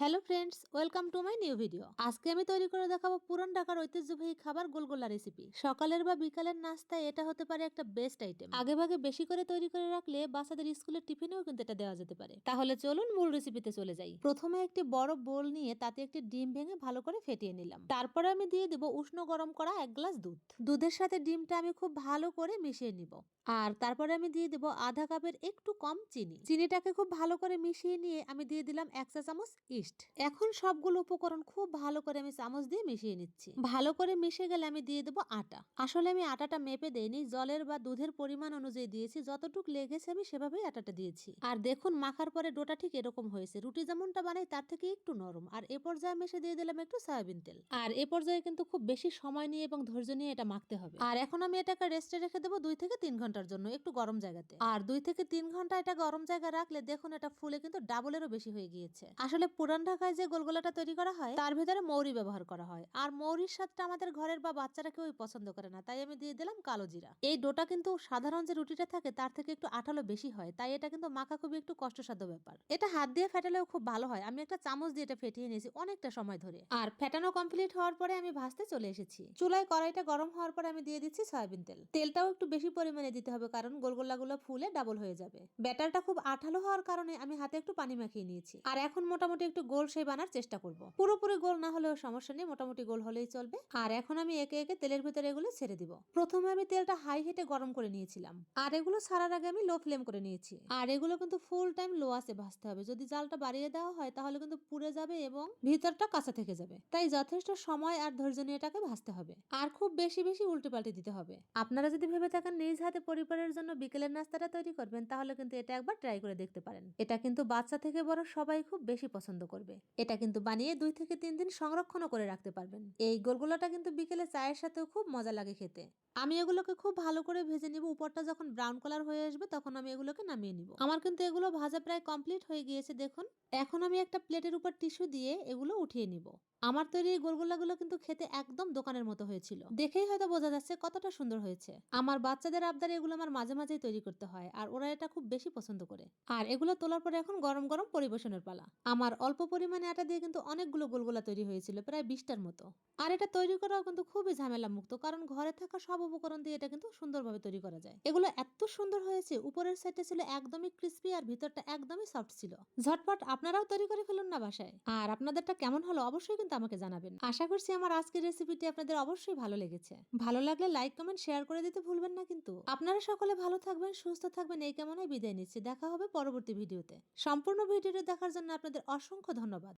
Hello friends, welcome to my new video. আজকে আমি তৈরি করে দেখাবো পুরান ঢাকার ঐতিহ্যবাহী খাবার গোলগোলা রেসিপি। সকালের বা বিকালের নাস্তায় এটা হতে পারে একটা বেস্ট আইটেম আগে ভাগে বেশি করে তৈরি করে রাখলে বাচ্চাদের স্কুলের টিফিনেও কিন্তু এটা দেওয়া যেতে পারে। তাহলে চলুন মূল রেসিপিতে চলে যাই। প্রথমে একটি বড় বোল নিয়ে তাতে একটি ডিম ভেঙে ভালো করে ফেটিয়ে নিলাম। তারপরে আমি দিয়ে দেবো উষ্ণ গরম করা এক গ্লাস দুধ। দুধের সাথে ডিমটা আমি খুব ভালো করে মিশিয়ে নিব। আর তারপরে আমি দিয়ে দেবো আধা কাপের একটু কম চিনি। চিনিটাকে খুব ভালো করে মিশিয়ে নিয়ে আমি দিয়ে দিলাম এক চা চামচ ইস্ট। এখন সবগুলো উপকরণ খুব ভালো করে আমি চামচ দিয়ে মিশিয়ে নিচ্ছি। ভালো করে মিশে গেলে আমি দিয়ে দেবো আটা। আসলে আমি আটাটা মেপে দেইনি, জলের বা দুধের পরিমাণ অনুযায়ী দিয়েছি। যতটুক লেগেছে আমি সেভাবেই আটাটা দিয়েছি। আর দেখুন, মাখার পরে ডোটা ঠিক এরকম হয়েছে। রুটি যেমনটা বানাই, তার থেকে একটু নরম। আর এ পর্যায়ে মিশে দিয়ে দিলাম একটু সয়াবিন তেল। আর এ পর্যায়ে কিন্তু খুব বেশি সময় নিয়ে এবং ধৈর্য নিয়ে এটা মাখতে হবে। আর এখন আমি এটাকে রেস্টে রেখে দেবো দুই থেকে তিন ঘণ্টার জন্য, একটু গরম জায়গাতে। আর দুই থেকে তিন ঘণ্টা এটা গরম জায়গায় রাখলে দেখুন, এটা ফুলে কিন্তু ডাবলেরও বেশি হয়ে গিয়েছে। আসলে পুরান ঢাকায় যে গোলগোলাটা তৈরি করা হয়, তার ভিতরে মৌরি ব্যবহার করা হয়। আর মৌরির স্বাদটা আমাদের ঘরের বা বাচ্চারা কেউই পছন্দ করে না, তাই আমি দিয়ে দিলাম কালো জিরা। এই ডোটা কিন্তু সাধারণ যে রুটিটা থাকে, তার থেকে একটু আঠালো বেশি হয়, তাই এটা কিন্তু মাখা খুবই একটু কষ্টসাধ্য ব্যাপার। এটা হাত দিয়ে ফেটালেও খুব ভালো হয়, আমি একটা চামচ দিয়ে এটা ফেটিয়ে নিয়েছি অনেকটা সময় ধরে। আর ফেটানো কমপ্লিট হওয়ার পরে আমি ভাজতে চলে এসেছি। চুলায় কড়াইটা গরম হওয়ার পরে আমি দিয়ে দিচ্ছি সয়াবিন তেল। তেলটাও একটু বেশি পরিমাণে দিতে হবে, কারণ গোলগোলাগুলো ফুলে ডাবল হয়ে যাবে। ব্যাটারটা খুব আঠালো হওয়ার কারণে আমি হাতে একটু পানি মাখিয়ে নিয়েছি। আর এখন মোটামুটি একটু গোল সেই বানার চেষ্টা করব। পুরোপুরি গোল না হলেও সমস্যা নেই, মোটামুটি গোল হলেই চলবে। আর এখন আমি একে একে তেলের ভিতরে এগুলো ছেড়ে দিব। প্রথমে আমি তেলটা হাই হিটে গরম করে নিয়েছিলাম। আর এগুলো ছাড়ার আগে আমি লো ফ্লেম করে নিয়েছি। আর এগুলো কিন্তু ফুল টাইম লো আছে ভাজতে হবে। যদি জালটা বাড়িয়ে দেওয়া হয়, তাহলে কিন্তু পুড়ে যাবে এবং ভিতরটা কাঁচা থেকে যাবে। তাই যথেষ্ট সময় আর ধৈর্য নিয়ে এটাকে ভাজতে হবে। আর খুব বেশি বেশি উল্টে পাল্টে দিতে হবে। আপনারা যদি ভেবে থাকেন নিজ হাতে পরিবারের জন্য বিকেলের নাস্তাটা তৈরি করবেন, তাহলে কিন্তু এটা একবার ট্রাই করে দেখতে পারেন। এটা কিন্তু বাচ্চা থেকে বড় সবাই খুব বেশি পছন্দ করবে। এটা কিন্তু বানিয়ে দুই থেকে তিন দিন সংরক্ষণও করে রাখতে পারবেন। এই গোলগোলাটা কিন্তু বিকেলে চায়ের সাথেও খুব মজা লাগে খেতে। আমি এগুলোকে খুব ভালো করে ভেজে নিব। উপরটা যখন ব্রাউন কালার হয়ে আসবে তখন আমি এগুলোকে নামিয়ে নিব। আমার কিন্তু এগুলো ভাজা প্রায় কমপ্লিট হয়ে গিয়েছে, দেখুন। এখন আমি একটা প্লেটের উপর টিস্যু দিয়ে এগুলো উঠিয়ে নিব। আমার তৈরি এই গোলগোলাগুলো কিন্তু খেতে একদম দোকানের মতো হয়েছিল। দেখেই হয়তো বোঝা যাচ্ছে কতটা সুন্দর হয়েছে। আমার বাচ্চাদের আবদারে এগুলো আমার মাঝে মাঝেই তৈরি করতে হয়, আর ওরা এটা খুব বেশি পছন্দ করে। আর এগুলো তোলার পরে এখন গরম গরম পরিবেশনের পালা। আমার অল্প পরিমাণে আটা দিয়ে কিন্তু অনেকগুলো গোলগোলা তৈরি হয়েছিল, প্রায় বিশটার মতো। আর এটা তৈরি করাও কিন্তু খুবই ঝামেলা মুক্ত কারণ ঘরে থাকা সব উপকরণ দিয়ে এটা কিন্তু সুন্দরভাবে তৈরি করা যায়। এগুলো এত সুন্দর হয়েছে, উপরের সাইডটা ছিল একদমই ক্রিস্পি আর ভিতরটা একদমই সফট ছিল। ঝটপট আপনারাও তৈরি করে ফেলুন না বাসায়। আর আপনাদেরটা কেমন হলো অবশ্যই কিন্তু আমাকে জানাবেন। আশা করছি আমার আজকের রেসিপিটি আপনাদের অবশ্যই ভালো লেগেছে। ভালো লাগলে লাইক কমেন্ট শেয়ার করে দিতে ভুলবেন না কিন্তু। আপনারা সকলে ভালো থাকবেন, সুস্থ থাকবেন এই কেমনই বিদায় নিচ্ছি। দেখা হবে পরবর্তী ভিডিওতে সম্পূর্ণ ভিডিওটি দেখার জন্য আপনাদের অসংখ্য ধন্যবাদ।